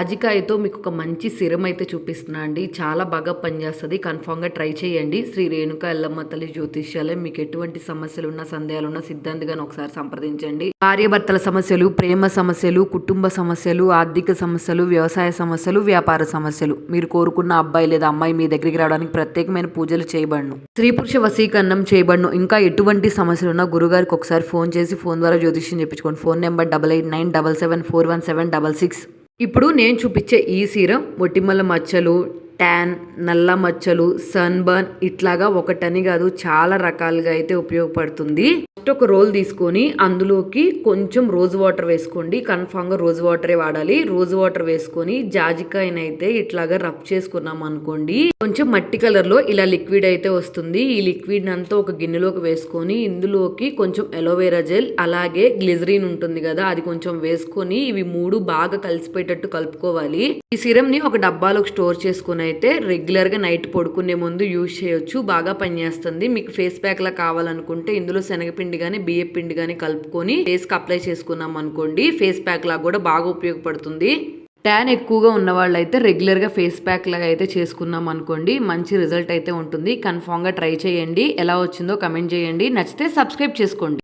జాజికాయతో మీకు ఒక మంచి సిరం అయితే చూపిస్తున్నా అండి. చాలా బాగా పనిచేస్తుంది. కన్ఫామ్గా ట్రై చేయండి. శ్రీ రేణుక ఎల్లమ్మ తల్లి జ్యోతిష్యాలయం మీకు ఎటువంటి సమస్యలు ఉన్నా సందేహాలు ఉన్నా సిద్ధాంతిగాని ఒకసారి సంప్రదించండి. భార్యాభర్తల సమస్యలు ప్రేమ సమస్యలు కుటుంబ సమస్యలు ఆర్థిక సమస్యలు వ్యవసాయ సమస్యలు వ్యాపార సమస్యలు. మీరు కోరుకున్న అబ్బాయి లేదా అమ్మాయి మీ దగ్గరికి రావడానికి ప్రత్యేకమైన పూజలు చేయబడను. స్త్రీ పురుష వశీకరణం చేయబడను. ఇంకా ఎటువంటి సమస్యలు ఉన్నా గురుగారికి ఒకసారి ఫోన్ చేసి ఫోన్ ద్వారా జ్యోతిష్యం చెప్పించుకోండి. Phone number double eight nine double seven four one seven double six. ఇప్పుడు నేను చూపించే ఈ సీరం మొటిమల మచ్చలు ట్యాన్ నల్ల మచ్చలు సన్బర్న్ ఇట్లాగా ఒకటని కాదు చాలా రకాలుగా అయితే ఉపయోగపడుతుంది. ఫస్ట్ ఒక రోల్ తీసుకొని అందులోకి కొంచెం రోజు వాటర్ వేసుకోండి. కన్ఫామ్గా రోజ్ వాటరే వాడాలి. రోజు వాటర్ వేసుకొని జాజికాయనైతే ఇట్లాగా రబ్ చేసుకున్నాం అనుకోండి. కొంచెం మట్టి కలర్లో ఇలా లిక్విడ్ అయితే వస్తుంది. ఈ లిక్విడ్ అంతా ఒక గిన్నెలోకి వేసుకొని ఇందులోకి కొంచెం ఎలోవేరా జెల్ అలాగే గ్లిజరిన్ ఉంటుంది కదా అది కొంచెం వేసుకొని ఇవి మూడు బాగా కలిసిపోయేటట్టు కలుపుకోవాలి. ఈ సిరమ్ని ఒక డబ్బాలోకి స్టోర్ చేసుకుని అయితే రెగ్యులర్గా నైట్ పడుకునే ముందు యూజ్ చేయొచ్చు బాగా పనిచేస్తుంది మీకు ఫేస్ ప్యాక్ లా కావాలనుకుంటే ఇందులో శనగపిండి కానీ బియ్య పిండి కానీ కలుపుకొని ఫేస్కి అప్లై చేసుకున్నాం అనుకోండి ఫేస్ ప్యాక్ లాగా కూడా బాగా ఉపయోగపడుతుంది. ట్యాన్ ఎక్కువగా ఉన్న వాళ్ళైతే రెగ్యులర్గా ఫేస్ ప్యాక్ లాగా అయితే చేసుకున్నాం అనుకోండి మంచి రిజల్ట్ అయితే ఉంటుంది. కన్ఫామ్గా ట్రై చేయండి. ఎలా వచ్చిందో కమెంట్ చేయండి. నచ్చితే సబ్స్క్రైబ్ చేసుకోండి.